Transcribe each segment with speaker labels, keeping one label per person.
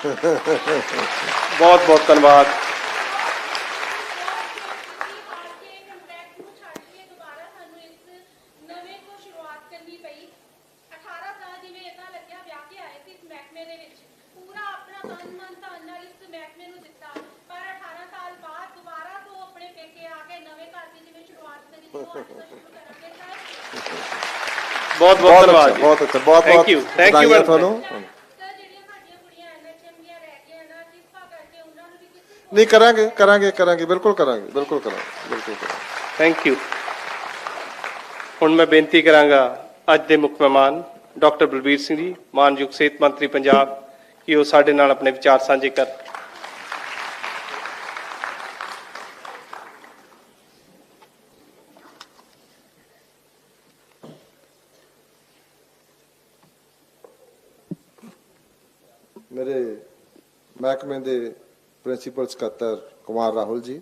Speaker 1: ਬਹੁਤ ਬਹੁਤ ਧੰਨਵਾਦ।
Speaker 2: ਕੰਟਰੈਕਟ ਨੂੰ ਛੱਡ ਕੇ ਦੁਬਾਰਾ ਸਾਨੂੰ ਇਸ ਨਵੇਂ ਤੋਂ ਸ਼ੁਰੂਆਤ ਕਰਨੀ ਪਈ 18 ਸਾਲ ਜਿਵੇਂ ਇਦਾਂ ਲੱਗਿਆ ਵਿਆਹ ਕੇ ਆਏ ਸੀ ਇਸ ਮਹਿਕਮੇ ਦੇ ਵਿੱਚ ਪੂਰਾ ਆਪਣਾ ਤਨ ਮਨ ਧਨ ਨਾਲ ਇਸ ਮਹਿਕਮੇ ਨੂੰ ਦਿੱਤਾ ਪਰ 18 ਸਾਲ ਬਾਅਦ ਦੁਬਾਰਾ ਤੋਂ ਆਪਣੇ ਪੇਕੇ ਆ ਕੇ ਨਵੇਂ ਘਰ ਦੀ ਜਿਵੇਂ ਸ਼ੁਰੂਆਤ ਕਰੀ ਉਹ ਅੱਜ ਤੋਂ ਸ਼ੁਰੂ ਕਰਾਂਗੇ ਸਰ
Speaker 1: ਬਹੁਤ ਬਹੁਤ ਧੰਨਵਾਦ
Speaker 3: ਬਹੁਤ ਅੱਛਾ ਬਹੁਤ ਬਹੁਤ
Speaker 1: thank you.
Speaker 3: ਵਧਾਈਆਂ
Speaker 1: very
Speaker 3: ਤੁਹਾਨੂੰ
Speaker 2: ਸਰ ਜਿਹੜੀਆਂ ਸਾਡੀਆਂ ਕੁੜੀਆਂ ਐਨਐਚਐਮ ਦੀਆਂ ਰਹਿ ਗਈਆਂ ਨਾ ਕਿਰਪਾ ਕਰਕੇ ਉਹਨਾਂ ਨੂੰ ਵੀ ਕਿਸੇ
Speaker 3: ਨਹੀਂ ਕਰਾਂਗੇ ਕਰਾਂਗੇ ਕਰਾਂਗੇ ਬਿਲਕੁਲ ਕਰਾਂਗੇ ਬਿਲਕੁਲ ਕਰਾਂਗੇ ਬਿਲਕੁਲ ਕਰਾਂਗੇ।
Speaker 1: ਥੈਂਕ ਯੂ ਹੁਣ ਮੈਂ ਬੇਨਤੀ ਕਰਾਂਗਾ ਅੱਜ ਦੇ ਮੁੱਖ ਮਹਿਮਾਨ ਡਾਕਟਰ ਬਲਬੀਰ ਸਿੰਘ ਜੀ ਮਾਨਯੋਗ ਸਿਹਤ ਮੰਤਰੀ ਪੰਜਾਬ ਕਿ ਉਹ ਸਾਡੇ ਨਾਲ ਆਪਣੇ ਵਿਚਾਰ ਸਾਂਝੇ ਕਰਨ।
Speaker 3: ਮੇਰੇ ਮਹਿਕਮੇ ਦੇ ਪ੍ਰਿੰਸੀਪਲ ਸਕੱਤਰ ਕੁਮਾਰ ਰਾਹੁਲ ਜੀ,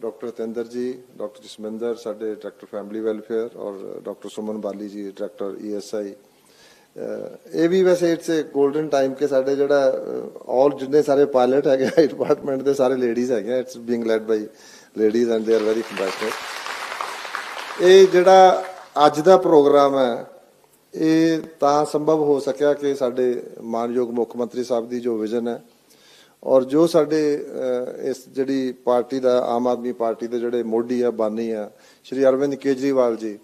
Speaker 3: ਡਾਕਟਰ ਤੇਂਦਰ ਜੀ, ਡਾਕਟਰ ਜਸਮਿੰਦਰ, ਸਾਡੇ ਡਾਇਰੈਕਟਰ ਫੈਮਿਲੀ ਵੈਲਫੇਅਰ ਔਰ doctor Suman Bali ji director ESI ਇਹ ਵੀ ਵੈਸੇ ਇਟਸ ਅ 골ਡਨ ਟਾਈਮ ਕਿ ਸਾਡੇ ਜਿਹੜਾ ਆਲ ਜਿੰਨੇ ਸਾਰੇ ਪਾਇਲਟ ਹੈਗੇ ਆ ਡਿਪਾਰਟਮੈਂਟ ਦੇ ਸਾਰੇ ਲੇਡੀਜ਼ ਹੈਗੇ it's being led by ladies and they are very compassionate ਇਹ ਜਿਹੜਾ ਅੱਜ ਦਾ ਪ੍ਰੋਗਰਾਮ ਹੈ, ਇਹ ਤਾਂ ਸੰਭਵ ਹੋ ਸਕਿਆ ਕਿ ਸਾਡੇ ਮਾਨਯੋਗ ਮੁੱਖ ਮੰਤਰੀ ਸਾਹਿਬ ਦੀ ਜੋ ਵਿਜ਼ਨ ਹੈ ਔਰ ਜੋ ਸਾਡੇ ਇਸ ਜਿਹੜੀ ਪਾਰਟੀ ਦਾ, ਆਮ ਆਦਮੀ ਪਾਰਟੀ ਦੇ ਜਿਹੜੇ ਮੋਢੀ ਆ, ਬਾਨੀ ਆ, ਸ਼੍ਰੀ ਅਰਵਿੰਦ ਕੇਜਰੀਵਾਲ ਜੀ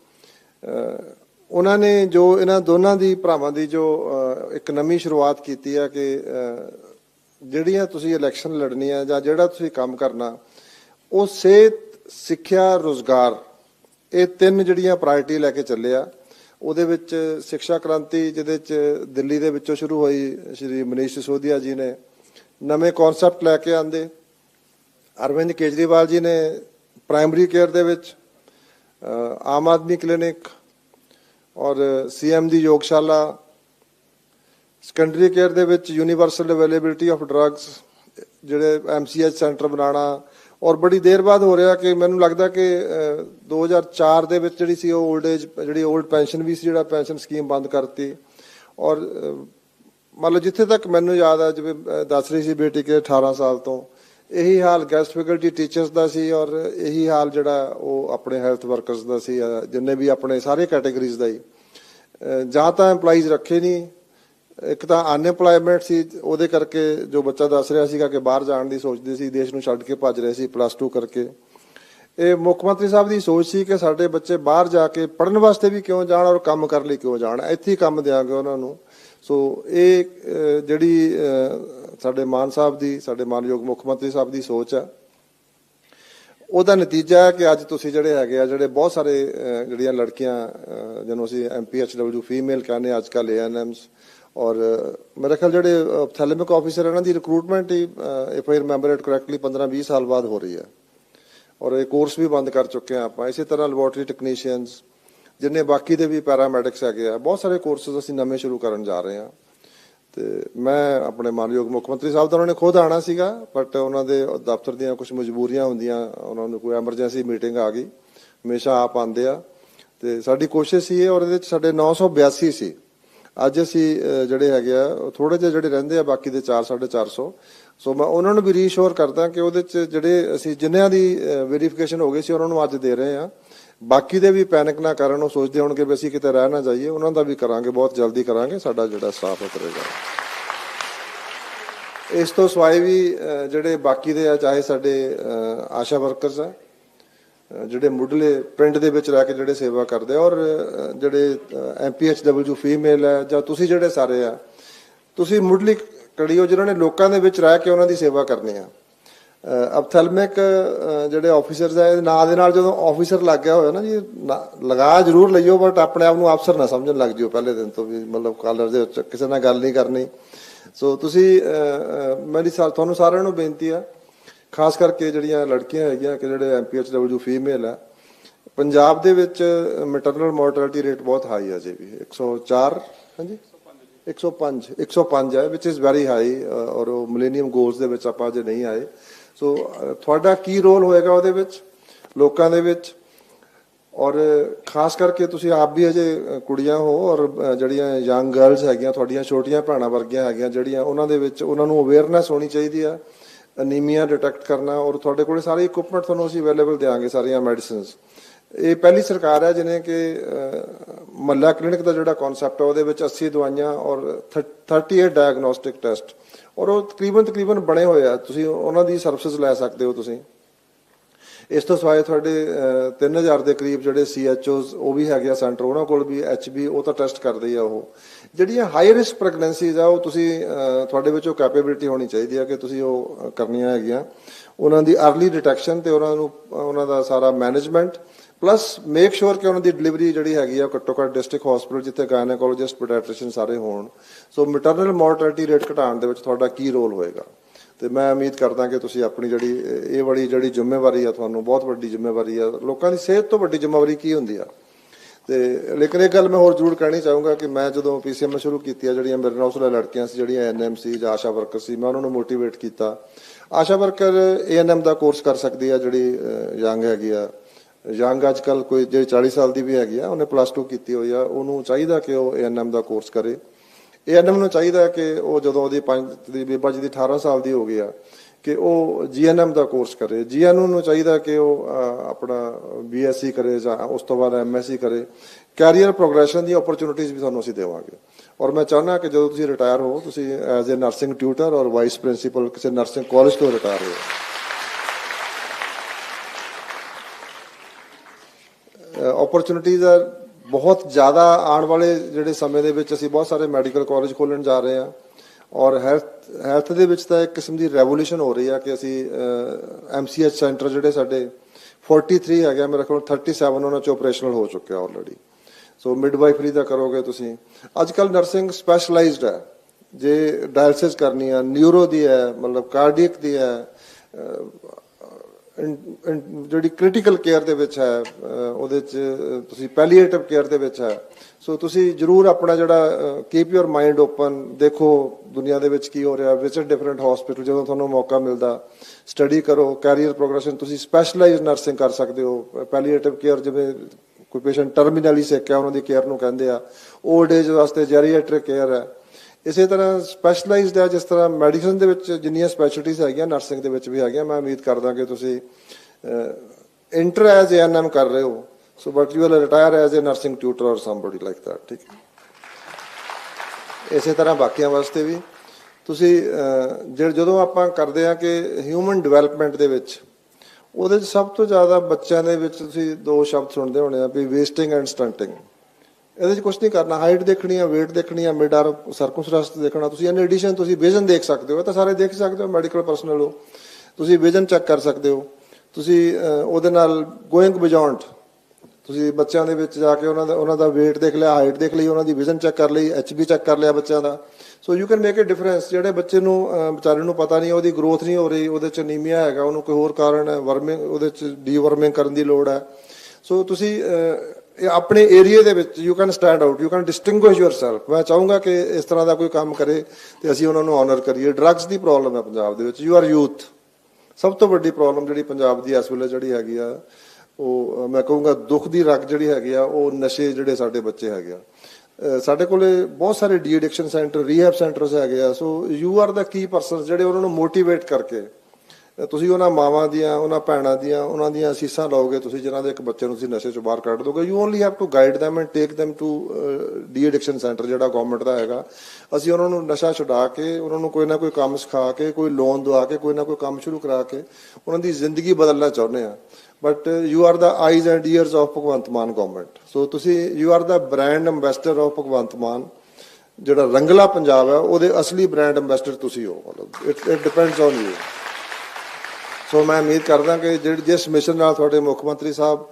Speaker 3: ਉਹਨਾਂ ਨੇ ਜੋ ਇਹਨਾਂ ਦੋਨਾਂ ਦੀ, ਭਰਾਵਾਂ ਦੀ ਜੋ ਇੱਕ ਨਵੀਂ ਸ਼ੁਰੂਆਤ ਕੀਤੀ ਆ ਕਿ ਜਿਹੜੀਆਂ ਤੁਸੀਂ ਇਲੈਕਸ਼ਨ ਲੜਨੀ ਆ ਜਾਂ ਜਿਹੜਾ ਤੁਸੀਂ ਕੰਮ ਕਰਨਾ, ਉਹ ਸਿਹਤ, ਸਿੱਖਿਆ, ਰੋਜ਼ਗਾਰ, ਇਹ ਤਿੰਨ ਜਿਹੜੀਆਂ ਪ੍ਰਾਇੋਰਟੀ ਲੈ ਕੇ ਚੱਲੇ ਆ। ਉਹਦੇ ਵਿੱਚ ਸਿੱਖਿਆ ਕ੍ਰਾਂਤੀ ਜਿਹਦੇ ਚ ਦਿੱਲੀ ਦੇ ਵਿੱਚੋਂ ਸ਼ੁਰੂ ਹੋਈ, ਸ਼੍ਰੀ ਮਨੀਸ਼ ਸਿਸੋਦੀਆ ਜੀ ਨੇ ਨਵੇਂ ਕਨਸੈਪਟ ਲੈ ਕੇ ਆਂਦੇ। ਅਰਵਿੰਦ ਕੇਜਰੀਵਾਲ ਜੀ ਨੇ ਪ੍ਰਾਇਮਰੀ ਕੇਅਰ ਦੇ ਵਿੱਚ ਆਮ ਆਦਮੀ ਕਲੀਨਿਕ ਔਰ ਸੀਐਮ ਦੀ ਯੋਗਸ਼ਾਲਾ ਸੈਕੰਡਰੀ ਕੇਅਰ ਦੇ ਵਿੱਚ ਯੂਨੀਵਰਸਲ ਅਵੇਲੇਬਿਲਟੀ ਆਫ ਡਰੱਗਸ ਜਿਹੜੇ ਐਮਸੀਐਚ ਸੈਂਟਰ ਬਣਾਉਣਾ ਔਰ ਬੜੀ ਦੇਰ ਬਾਅਦ ਹੋ ਰਿਹਾ ਕਿ ਮੈਨੂੰ ਲੱਗਦਾ ਕਿ ਅ, 2004 ਦੇ ਵਿੱਚ ਜਿਹੜੀ ਸੀ ਉਹ 올ਡ ਏਜ ਜਿਹੜੀ 올ਡ ਪੈਨਸ਼ਨ ਵੀ ਸੀ ਜਿਹੜਾ ਪੈਨਸ਼ਨ ਸਕੀਮ ਬੰਦ ਕਰਤੀ। ਔਰ ਮੰਨ ਲਓ ਜਿੱਥੇ ਤੱਕ ਮੈਨੂੰ ਯਾਦ ਆ, ਜਿਵੇਂ ਦੱਸ ਰਹੀ ਸੀ ਬੇਟੀ ਕਿ 18 ਸਾਲ ਤੋਂ। ਇਹੀ ਹਾਲ ਗੈਸਟ ਫੈਕਲਟੀ ਟੀਚਰਸ ਦਾ ਸੀ ਔਰ ਇਹੀ ਹਾਲ ਜਿਹੜਾ ਉਹ ਆਪਣੇ ਹੈਲਥ ਵਰਕਰਸ ਦਾ ਸੀ ਜਿੰਨੇ ਵੀ ਆਪਣੇ ਸਾਰੇ ਕੈਟਾਗਰੀਜ਼ ਦਾ ਹੀ। ਜਾਂ ਤਾਂ EMPLOYEES ਰੱਖੇ ਨਹੀਂ ਇੱਕ ਤਾਂ ਅਨਐਮਪਲੋਇਮੈਂਟ ਸੀ, ਉਹਦੇ ਕਰਕੇ ਜੋ ਬੱਚਾ ਦੱਸ ਰਿਹਾ ਸੀਗਾ ਕਿ ਬਾਹਰ ਜਾਣ ਦੀ ਸੋਚਦੇ ਸੀ, ਦੇਸ਼ ਨੂੰ ਛੱਡ ਕੇ ਭੱਜ ਰਹੇ ਸੀ ਪਲੱਸ 2 ਕਰਕੇ। ਇਹ ਮੁੱਖ ਮੰਤਰੀ ਸਾਹਿਬ ਦੀ ਸੋਚ ਸੀ ਕਿ ਸਾਡੇ ਬੱਚੇ ਬਾਹਰ ਜਾ ਕੇ ਪੜਨ ਵਾਸਤੇ ਵੀ ਕਿਉਂ ਜਾਣ ਔਰ ਕੰਮ ਕਰਨ ਲਈ ਕਿਉਂ ਜਾਣ। ਇੱਥੇ ਹੀ ਕੰਮ ਦਿਆਂਗੇ ਉਹਨਾਂ ਨੂੰ। ਸੋ ਇਹ ਜਿਹੜੀ ਸਾਡੇ ਮਾਨ ਸਾਹਿਬ ਦੀ ਸਾਡੇ ਮਾਨਯੋਗ ਮੁੱਖ ਮੰਤਰੀ ਸਾਹਿਬ ਦੀ ਸੋਚ ਆ। ਉਹਦਾ ਨਤੀਜਾ ਹੈ ਕਿ ਅੱਜ ਤੁਸੀਂ ਜਿਹੜੇ ਹੈਗੇ ਆ ਜਿਹੜੇ ਬਹੁਤ ਸਾਰੇ ਜਿਹੜੀਆਂ ਲੜਕੀਆਂ ਜਿਹਨੂੰ ਅਸੀਂ ਐਮਪੀਐਚਡਬਲਯੂ ਫੀਮੇਲ ਕਹਿੰਦੇ ਅੱਜ ਕੱਲ ਏਐਨਐਮਸ ਔਰ ਅਹ, ਮੇਰੇ ਖਿਆਲ ਜਿਹੜੇ ਥੈਲਮਿਕ ਆਫੀਸਰ ਇਹਨਾਂ ਦੀ recruitment he if I remember it correctly 15 20 ਸਾਲ ਬਾਅਦ ਹੋ ਰਹੀ ਹੈ। ਔਰ ਇਹ ਕੋਰਸ ਵੀ ਬੰਦ ਕਰ ਚੁੱਕੇ ਆ ਆਪਾਂ। ਇਸੇ ਤਰ੍ਹਾਂ ਲੈਬੋਰਟਰੀ ਟੈਕਨੀਸ਼ੀਅਨਸ ਜਿੰਨੇ ਬਾਕੀ ਦੇ ਵੀ ਪੈਰਾਮੈਡਿਕਸ ਹੈਗੇ ਆ, ਬਹੁਤ ਸਾਰੇ ਕੋਰਸਸ ਅਸੀਂ ਨਵੇਂ ਸ਼ੁਰੂ ਕਰਨ ਜਾ ਰਹੇ ਹਾਂ। ਤੇ ਮੈਂ ਆਪਣੇ ਮਾਨਯੋਗ ਮੁੱਖ ਮੰਤਰੀ ਸਾਹਿਬ ਦਾ ਉਹਨਾਂ ਨੇ ਖੁਦ ਆਣਾ ਸੀਗਾ ਬਟ ਉਹਨਾਂ ਦੇ ਦਫ਼ਤਰ ਦੀਆਂ ਕੁਝ ਮਜਬੂਰੀਆਂ ਹੁੰਦੀਆਂ, ਉਹਨਾਂ ਨੂੰ ਕੋਈ ਐਮਰਜੈਂਸੀ ਮੀਟਿੰਗ ਆ ਗਈ। ਹਮੇਸ਼ਾ ਆਪ ਆਉਂਦੇ ਆ। ਤੇ ਸਾਡੀ ਕੋਸ਼ਿਸ਼ ਸੀ ਔਰ ਇਹਦੇ ਵਿੱਚ ਸਾਡੇ 982 ਸੀ ਅੱਜ ਅਸੀਂ ਜਿਹੜੇ ਹੈਗੇ ਆ ਥੋੜੇ ਜਿਹੇ ਜਿਹੜੇ ਰਹਿੰਦੇ ਆ, ਬਾਕੀ ਦੇ 4 450 ਸੋ। ਮੈਂ ਉਹਨਾਂ ਨੂੰ ਵੀ ਰੀਸ਼ੋਰ ਕਰਦਾ ਕਿ ਉਹਦੇ ਚ ਜਿਹੜੇ ਅਸੀਂ ਜਿੰਨਿਆਂ ਦੀ ਵੈਰੀਫਿਕੇਸ਼ਨ ਹੋ ਗਈ ਸੀ, ਉਹਨਾਂ ਨੂੰ ਅੱਜ ਦੇ ਰਹੇ ਆ ਬਾਕੀ ਦੇ ਵੀ ਪੈਨਿਕ ਨਾ ਕਰਨ ਉਹ ਸੋਚਦੇ ਹੋਣਗੇ ਵੀ ਅਸੀਂ ਕਿਤੇ ਰਹਿ ਨਾ ਜਾਈਏ ਉਹਨਾਂ ਦਾ ਵੀ ਕਰਾਂਗੇ ਬਹੁਤ ਜਲਦੀ ਕਰਾਂਗੇ ਸਾਡਾ ਜਿਹੜਾ ਸਟਾਫ ਉਤਰੇਗਾ ਇਸ ਤੋਂ ਸਿਵਾਏ ਵੀ ਜਿਹੜੇ ਬਾਕੀ ਦੇ ਆ ਚਾਹੇ ਸਾਡੇ ਆਸ਼ਾ ਵਰਕਰਸ ਆ ਜਿਹੜੇ ਮੁੱਢਲੇ ਪਿੰਡ ਦੇ ਵਿੱਚ ਰਹਿ ਕੇ ਜਿਹੜੇ ਸੇਵਾ ਕਰਦੇ ਆ ਔਰ ਅਹ, ਜਿਹੜੇ ਐਮਪੀਐਚਡਬਲਯੂ ਫੀਮੇਲ ਹੈ ਜਾਂ ਤੁਸੀਂ ਜਿਹੜੇ ਸਾਰੇ ਆ ਤੁਸੀਂ ਮੁੱਢਲੀ ਕੜੀ ਹੋ ਜਿਨ੍ਹਾਂ ਨੇ ਲੋਕਾਂ ਦੇ ਵਿੱਚ ਰਹਿ ਕੇ ਉਹਨਾਂ ਦੀ ਸੇਵਾ ਕਰਨੀ ਆ। ਅਪਥੈਲਮਿਕ ਜਿਹੜੇ ਆਫੀਸਰਸ ਆ ਇਹਦੇ ਨਾਂ ਦੇ ਨਾਲ ਜਦੋਂ ਆਫੀਸਰ ਲੱਗ ਗਿਆ ਹੋਇਆ ਨਾ ਜੀ, ਨਾ- ਲਗਾ ਜ਼ਰੂਰ ਲਈਓ ਬਟ ਆਪਣੇ ਆਪ ਨੂੰ ਅਫਸਰ ਨਾ ਸਮਝਣ ਲੱਗ ਜਿਓ ਪਹਿਲੇ ਦਿਨ ਤੋਂ ਵੀ, ਮਤਲਬ ਕਾਲਰ ਦੇ ਵਿੱਚ ਕਿਸੇ ਨਾਲ ਗੱਲ ਨਹੀਂ ਕਰਨੀ। ਸੋ ਤੁਸੀਂ ਮੇਰੀ ਸਾ, ਤੁਹਾਨੂੰ ਸਾਰਿਆਂ ਨੂੰ ਬੇਨਤੀ ਆ, ਖਾਸ ਕਰਕੇ ਜਿਹੜੀਆਂ ਲੜਕੀਆਂ ਹੈਗੀਆਂ, ਕਿ ਜਿਹੜੇ ਐਮਪੀਐਚਡਬਲਯੂ ਫੀਮੇਲ ਆ, ਪੰਜਾਬ ਦੇ ਵਿੱਚ ਮੈਟਰਨਲ ਮੋਰਟੈਲਿਟੀ ਰੇਟ ਬਹੁਤ ਹਾਈ ਆ ਜੀ ਵੀ 104 ਹਾਂਜੀ? 105 105 ਹੈ ਵਿਚ ਇਜ਼ ਵੈਰੀ ਹਾਈ ਔਰ ਉਹ ਮਿਲੇਨੀਅਮ ਗੋਲਸ ਦੇ ਵਿੱਚ ਆਪਾਂ ਅਜੇ ਨਹੀਂ ਆਏ। ਸੋ ਤੁਹਾਡਾ ਕੀ ਰੋਲ ਹੋਏਗਾ ਉਹਦੇ ਵਿੱਚ, ਲੋਕਾਂ ਦੇ ਵਿੱਚ? ਔਰ, ਖਾਸ ਕਰਕੇ ਤੁਸੀਂ ਆਪ ਵੀ ਅਜੇ ਕੁੜੀਆਂ ਹੋ ਔਰ ਜਿਹੜੀਆਂ ਯੰਗ ਗਰਲਸ ਹੈਗੀਆਂ, ਤੁਹਾਡੀਆਂ ਛੋਟੀਆਂ ਭੈਣਾਂ ਵਰਗੀਆਂ ਹੈਗੀਆਂ, ਜਿਹੜੀਆਂ ਉਹਨਾਂ ਦੇ ਵਿੱਚ ਉਹਨਾਂ ਨੂੰ ਅਵੇਅਰਨੈਸ ਹੋਣੀ ਚਾਹੀਦੀ ਆ ਅਨੀਮੀਆ ਡਿਟੈਕਟ ਕਰਨਾ ਔਰ ਤੁਹਾਡੇ ਕੋਲੇ ਸਾਰੇ ਇਕਵਿਪਮੈਂਟ ਤੁਹਾਨੂੰ ਅਸੀਂ ਅਵੇਲੇਬਲ ਦਿਆਂਗੇ ਸਾਰੀਆਂ ਮੈਡੀਸਿਨਸ ਇਹ ਪਹਿਲੀ ਸਰਕਾਰ ਹੈ ਜਿਹਨੇ ਕਿ ਮੱਲਾ ਕਲੀਨਿਕ ਦਾ ਜਿਹੜਾ ਕਨਸੈਪਟ ਹੈ, ਉਹਦੇ ਵਿੱਚ 80 ਦਵਾਈਆਂ ਔਰ 38 ਡਾਇਗਨੋਸਟਿਕ ਟੈਸਟ ਔਰ ਉਹ ਤਕਰੀਬਨ ਤਕਰੀਬਨ ਬਣੇ ਹੋਏ ਆ। ਤੁਸੀਂ ਉਹਨਾਂ ਦੀ ਸਰਵਿਸ ਲੈ ਸਕਦੇ ਹੋ ਤੁਸੀਂ। ਇਸ ਤੋਂ ਸਿਵਾਏ ਤੁਹਾਡੇ ਅਹ, 3000 ਦੇ ਕਰੀਬ ਜਿਹੜੇ ਸੀਐਚਓਸ ਉਹ ਵੀ ਹੈਗੇ ਆ ਸੈਂਟਰ ਉਹਨਾਂ ਕੋਲ ਵੀ ਐਚਬੀ ਉਹ ਤਾਂ ਟੈਸਟ ਕਰਦੇ ਹੀ ਆ ਉਹ। ਜਿਹੜੀਆਂ ਹਾਈ ਰਿਸਕ ਪ੍ਰੈਗਨੈਂਸੀਜ਼ ਆ ਉਹ ਤੁਸੀਂ ਤੁਹਾਡੇ ਵਿੱਚ ਉਹ ਕੈਪੇਬਿਲਿਟੀ ਹੋਣੀ ਚਾਹੀਦੀ ਆ ਕਿ ਤੁਸੀਂ ਉਹ ਕਰਨੀਆਂ ਹੈਗੀਆਂ। ਉਹਨਾਂ ਦੀ अर्ਲੀ ਡਿਟੈਕਸ਼ਨ ਤੇ ਉਹਨਾਂ ਨੂੰ ਉਹਨਾਂ ਦਾ ਸਾਰਾ ਮੈਨੇਜਮੈਂਟ ਪਲੱਸ ਮੇਕ ਸ਼ੋਰ ਕਿ ਉਹਨਾਂ ਦੀ ਡਿਲੀਵਰੀ ਜਿਹੜੀ ਹੈਗੀ ਆ, ਉਹ ਘੱਟੋ ਘੱਟ ਡਿਸਟ੍ਰਿਕਟ ਹਸਪੀਟਲ ਜਿੱਥੇ ਗਾਇਨੋਕੋਲੋਜਿਸਟ ਪੀਡੀਆਟ੍ਰਿਸ਼ੀਅਨ ਸਾਰੇ ਹੋਣ। ਸੋ ਮੈਟਰਨਲ ਮੋਰਟੈਲਿਟੀ ਰੇਟ ਘਟਾਉਣ ਦੇ ਵਿੱਚ ਤੁਹਾਡਾ ਕੀ ਰੋਲ ਹੋਏਗਾ? ਤੇ ਮੈਂ ਉਮੀਦ ਕਰਦਾ ਕਿ ਤੁਸੀਂ ਆਪਣੀ ਜਿਹੜੀ, ਇਹ ਵਾਲੀ ਜਿਹੜੀ ਜ਼ਿੰਮੇਵਾਰੀ ਆ, ਤੁਹਾਨੂੰ ਬਹੁਤ ਵੱਡੀ ਜ਼ਿੰਮੇਵਾਰੀ ਆ। ਲੋਕਾਂ ਦੀ ਸਿਹਤ ਤੋਂ ਵੱਡੀ ਜ਼ਿੰਮੇਵਾਰੀ ਕੀ ਹੁੰਦੀ ਆ? ਤੇ ਲੇਕਿਨ ਇਹ ਗੱਲ ਮੈਂ ਹੋਰ ਜ਼ਰੂਰ ਕਹਿਣੀ ਚਾਹੂੰਗਾ ਕਿ ਮੈਂ ਜਦੋਂ ਪੀਸੀਐਮ ਸ਼ੁਰੂ ਕੀਤੀ ਆ, ਜਿਹੜੀਆਂ ਮੇਰੇ ਨਾਲ ਉਸ ਵੇਲੇ ਲੜਕੀਆਂ ਸੀ, ਜਿਹੜੀਆਂ ਐਨਐਮ ਸੀ ਜਾਂ ਆਸ਼ਾ ਵਰਕਰ ਸੀ, ਮੈਂ ਉਹਨਾਂ ਨੂੰ ਮੋਟੀਵੇਟ ਕੀਤਾ। ਆਸ਼ਾ ਵਰਕਰ ਏਐਨਐਮ ਦਾ ਕੋਰਸ ਕਰ ਸਕਦੀ ਆ, ਜਿਹੜੀ ਯੰਗ ਹੈਗੀ ਆ। ਯੰਗ ਅੱਜ ਕੱਲ ਕੋਈ ਜਿਹੜੀ 40 ਸਾਲ ਦੀ ਵੀ ਹੈਗੀ ਆ ਉਹਨੇ ਪਲੱਸ 2 ਕੀਤੀ ਹੋਈ ਆ ਉਹਨੂੰ ਚਾਹੀਦਾ ਕਿ ਉਹ ਏਐਨਐਮ ਦਾ ਕੋਰਸ ਕਰੇ। ਏਐਨਐਮ ਨੂੰ ਚਾਹੀਦਾ ਕਿ ਉਹ ਜਦੋਂ ਉਹਦੀ ਪੰਜ ਦੀ ਬੀਬਾ ਜੀ ਦੀ 18 ਸਾਲ ਦੀ ਹੋ ਗਈ ਆ ਕਿ ਉਹ ਜੀਐਨਐਮ ਦਾ ਕੋਰਸ ਕਰੇ। ਜੀਐਨਐਮ ਨੂੰ ਚਾਹੀਦਾ ਕਿ ਉਹ ਅਹ, ਆਪਣਾ ਬੀਐਸਸੀ ਕਰੇ ਜਾਂ ਉਸ ਤੋਂ ਬਾਅਦ ਐਮਐਸਸੀ ਕਰੇ। ਕੈਰੀਅਰ ਪ੍ਰੋਗਰੈਸ਼ਨ ਦੀ ਓਪਰਚੁਨਿਟੀਜ਼ ਵੀ ਤੁਹਾਨੂੰ ਅਸੀਂ ਦੇਵਾਂਗੇ। ਔਰ ਮੈਂ ਚਾਹੁੰਦਾ ਕਿ ਜਦੋਂ ਤੁਸੀਂ ਰਿਟਾਇਰ ਹੋ ਤੁਸੀਂ ਐਜ਼ ਅ ਨਰਸਿੰਗ ਟਿਊਟਰ ਔਰ ਵਾਈਸ ਪ੍ਰਿੰਸੀਪਲ ਕਿਸੇ ਨਰਸਿੰਗ ਕਾਲਜ ਤੋਂ ਰਿਟਾਇਰ ਹੋ। ਓਪਰਚੁਨਿਟੀਜ਼ ਆ ਬਹੁਤ ਜ਼ਿਆਦਾ ਆਉਣ ਵਾਲੇ ਜਿਹੜੇ ਸਮੇਂ ਦੇ ਵਿੱਚ ਅਸੀਂ ਬਹੁਤ ਸਾਰੇ ਮੈਡੀਕਲ ਕਾਲਜ ਖੋਲਣ ਜਾ ਰਹੇ ਹਾਂ ਔਰ ਹੈਲਥ ਹੈਲਥ ਦੇ ਵਿੱਚ ਤਾਂ ਇੱਕ ਕਿਸਮ ਦੀ ਰੈਵੋਲੂਸ਼ਨ ਹੋ ਰਹੀ ਆ ਕਿ ਅਸੀਂ ਐਮਸੀਐਚ ਸੈਂਟਰ ਜਿਹੜੇ ਸਾਡੇ 43 ਹੈਗਾ ਮੇਰੇ ਕੋਲ 37 ਉਹਨਾਂ ਚ ਆਪਰੇਸ਼ਨਲ ਹੋ ਚੁੱਕਿਆ ਆਲਰੇਡੀ ਸੋ ਮਿਡਵਾਈਫਰੀ ਦਾ ਕਰੋਗੇ ਤੁਸੀਂ। ਅੱਜ ਕੱਲ ਨਰਸਿੰਗ ਸਪੈਸ਼ਲਾਈਜ਼ਡ ਹੈ। ਜੇ ਡਾਇਲਿਸਿਸ ਕਰਨੀ ਆ ਨਿਊਰੋ ਦੀ ਹੈ, ਮਤਲਬ ਕਾਰਡੀਅਕ ਦੀ ਹੈ ਜਿਹੜੀ ਕ੍ਰਿਟੀਕਲ ਕੇਅਰ ਦੇ ਵਿੱਚ ਹੈ ਉਹਦੇ ਚ ਤੁਸੀਂ ਪੈਲੀਏਟਿਵ ਕੇਅਰ ਦੇ ਵਿੱਚ ਹੈ। ਸੋ ਤੁਸੀਂ ਜਰੂਰ ਆਪਣਾ ਜਿਹੜਾ ਕੀਪ ਯੂਰ ਮਾਈਂਡ ਓਪਨ ਦੇਖੋ ਦੁਨੀਆ ਦੇ ਵਿੱਚ ਕੀ ਹੋ ਰਿਹਾ ਵਿਜ਼ਿਟ ਡਿਫਰੈਂਟ ਹਸਪੀਟਲ ਜਦੋਂ ਤੁਹਾਨੂੰ ਮੌਕਾ ਮਿਲਦਾ ਸਟੱਡੀ ਕਰੋ ਕੈਰੀਅਰ ਪ੍ਰੋਗਰੈਸ਼ਨ ਤੁਸੀਂ ਸਪੈਸ਼ਲਾਈਜ਼ਡ ਨਰਸਿੰਗ ਕਰ ਸਕਦੇ ਹੋ। ਪੈਲੀਏਟਿਵ ਕੇਅਰ ਜਿਵੇਂ ਕੋਈ ਪੇਸ਼ੈਂਟ ਟਰਮੀਨਲੀ ਸਿੱਖ ਹੈ, ਉਹਨਾਂ ਦੀ ਕੇਅਰ ਨੂੰ ਕਹਿੰਦੇ ਆ। 올ਡ ਏਜ ਵਾਸਤੇ ਜੈਰੀਐਟ੍ਰਿਕ ਕੇਅਰ ਹੈ। ਇਸੇ ਤਰ੍ਹਾਂ ਸਪੈਸ਼ਲਾਈਜ਼ਡ ਹੈ ਜਿਸ ਤਰ੍ਹਾਂ ਮੈਡੀਸਨ ਦੇ ਵਿੱਚ ਜਿੰਨੀਆਂ ਸਪੈਸ਼ਲਟੀਜ਼ ਹੈਗੀਆਂ ਨਰਸਿੰਗ ਦੇ ਵਿੱਚ ਵੀ ਹੈਗੀਆਂ, ਮੈਂ ਉਮੀਦ ਕਰਦਾ ਕਿ ਤੁਸੀਂ ਇੰਟਰ ਐਜ਼ ਐਨਐਮ ਕਰ ਰਹੇ ਹੋ। So but you will retire as a nursing tutor or somebody like that ਠੀਕ ਹੈ? ਇਸੇ ਤਰ੍ਹਾਂ ਬਾਕੀਆਂ ਵਾਸਤੇ ਵੀ। ਤੁਸੀਂ ਜਿਹੜੇ ਜਦੋਂ ਆਪਾਂ ਕਰਦੇ ਆ ਕਿ ਹਿਊਮਨ ਡਿਵੈਲਪਮੈਂਟ ਦੇ ਵਿੱਚ, ਉਹਦੇ 'ਚ ਸਭ ਤੋਂ ਜ਼ਿਆਦਾ ਬੱਚਿਆਂ ਦੇ ਵਿੱਚ ਤੁਸੀਂ ਦੋ ਸ਼ਬਦ ਸੁਣਦੇ ਹੋਣੇ ਆ ਵੀ ਵੇਸਟਿੰਗ ਐਂਡ ਸਟੰਟਿੰਗ ਇਹਦੇ 'ਚ ਕੁਝ ਨਹੀਂ ਕਰਨਾ ਹਾਈਟ ਦੇਖਣੀ ਆ, weight ਦੇਖਣੀ ਆ, ਮਿਡ ਆਰ ਸਰਕਮਸਟੈਂਸ ਦੇਖਣਾ। ਤੁਸੀਂ ਇਨ ਐਡੀਸ਼ਨ ਤੁਸੀਂ ਵਿਜ਼ਨ ਦੇਖ ਸਕਦੇ ਹੋ, ਇਹ ਤਾਂ ਸਾਰੇ ਦੇਖ ਸਕਦੇ ਹੋ ਮੈਡੀਕਲ ਪਰਸਨਲ ਹੋ। ਤੁਸੀਂ ਵਿਜ਼ਨ ਚੈੱਕ ਕਰ ਸਕਦੇ ਹੋ। ਤੁਸੀਂ ਉਹਦੇ ਨਾਲ ਗੋਇੰਗ ਬਿਯੋਂਡ ਤੁਸੀਂ ਬੱਚਿਆਂ ਦੇ ਵਿੱਚ ਜਾ ਕੇ ਉਹਨਾਂ ਦਾ ਉਹਨਾਂ ਦਾ weight ਦੇਖ ਲਿਆ ਹਾਈਟ ਦੇਖ ਲਈ, ਉਹਨਾਂ ਦੀ ਵਿਜ਼ਨ ਚੈੱਕ ਕਰ ਲਈ ਐਚਬੀ ਚੈੱਕ ਕਰ ਲਿਆ ਬੱਚਿਆਂ ਦਾ। So you can make a difference ਜਿਹੜੇ ਬੱਚੇ ਨੂੰ ਵਿਚਾਰੇ ਨੂੰ ਪਤਾ ਨਹੀਂ, ਉਹਦੀ ਗਰੋਥ ਨਹੀਂ ਹੋ ਰਹੀ, ਉਹਦੇ ਚ ਅਨੀਮੀਆ ਹੈਗਾ, ਉਹਨੂੰ ਕੋਈ ਹੋਰ ਕਾਰਨ ਹੈ ਵਰਮਿੰਗ ਉਹਦੇ ਚ ਡੀਵਰਮਿੰਗ ਕਰਨ ਦੀ ਲੋੜ ਹੈ। ਸੋ ਤੁਸੀਂ ਆਪਣੇ ਏਰੀਆ ਦੇ ਵਿੱਚ you can stand out you can distinguish yourself ਮੈਂ ਚਾਹੂੰਗਾ ਕਿ ਇਸ ਤਰ੍ਹਾਂ ਦਾ ਕੋਈ ਕੰਮ ਕਰੇ ਤੇ ਅਸੀਂ ਉਹਨਾਂ ਨੂੰ ਆਨਰ ਕਰੀਏ। ਡਰੱਗਸ ਦੀ ਪ੍ਰੋਬਲਮ ਹੈ ਪੰਜਾਬ ਦੇ ਵਿੱਚ। ਯੂ ਆਰ ਯੂਥ ਸਭ ਤੋਂ ਵੱਡੀ ਪ੍ਰੋਬਲਮ ਜਿਹੜੀ ਪੰਜਾਬ ਦੀ ਇਸ ਵੇਲੇ ਜਿਹੜੀ ਹੈਗੀ ਆ, ਉਹ, ਮੈਂ ਕਹੂੰਗਾ ਦੁੱਖ ਦੀ ਰੱਗ ਜਿਹੜੀ ਹੈਗੀ ਆ, ਉਹ ਨਸ਼ੇ ਜਿਹੜੇ ਸਾਡੇ ਬੱਚੇ ਹੈਗੇ ਆ। ਸਾਡੇ ਕੋਲੇ ਬਹੁਤ ਸਾਰੇ de addiction centre rehab centres ਹੈਗੇ ਆ। So you are the key person ਜਿਹੜੇ ਉਹਨਾਂ ਨੂੰ ਮੋਟੀਵੇਟ ਕਰਕੇ ਤੁਸੀਂ ਉਹਨਾਂ ਮਾਵਾਂ ਦੀਆਂ, ਉਹਨਾਂ ਭੈਣਾਂ ਦੀਆਂ, ਉਹਨਾਂ ਦੀਆਂ ਅਸੀਸਾਂ ਲਓਗੇ, ਤੁਸੀਂ ਜਿਨ੍ਹਾਂ ਦੇ ਇੱਕ ਬੱਚੇ ਨੂੰ ਤੁਸੀਂ ਨਸ਼ੇ ਚੋਂ ਬਾਹਰ ਕੱਢ ਦੋਗੇ। You only have to guide them and take them to de addiction centre ਜਿਹੜਾ ਗਵਰਨਮੈਂਟ ਦਾ ਹੈਗਾ। ਅਸੀਂ ਉਹਨਾਂ ਨੂੰ ਨਸ਼ਾ ਛੁਡਾ ਕੇ, ਉਹਨਾਂ ਨੂੰ ਕੋਈ ਨਾ ਕੋਈ ਕੰਮ ਸਿਖਾ ਕੇ, ਕੋਈ ਲੋਨ ਦਵਾ ਕੇ, ਕੋਈ ਨਾ ਕੋਈ ਕੰਮ ਸ਼ੁਰੂ ਕਰਾ ਕੇ ਉਹਨਾਂ ਦੀ ਜ਼ਿੰਦਗੀ ਬਦਲਣਾ ਚਾਹੁੰਦੇ ਆ but you are the eyes and ears of Bhagwant Mann government so ਤੁਸੀਂ you are the brand ambassador of Bhagwant Mann. ਜਿਹੜਾ ਰੰਗਲਾ ਪੰਜਾਬ ਹੈ, ਉਹਦੇ ਅਸਲੀ ਬ੍ਰਾਂਡ ਐਮਬੈਸਡਰ ਤੁਸੀਂ ਹੋ। ਮਤਲਬ it it depends on you so ਮੈਂ ਉਮੀਦ ਕਰਦਾ ਕਿ ਜਿਹੜੇ ਜਿਸ ਮਿਸ਼ਨ ਨਾਲ ਤੁਹਾਡੇ ਮੁੱਖ ਮੰਤਰੀ ਸਾਹਿਬ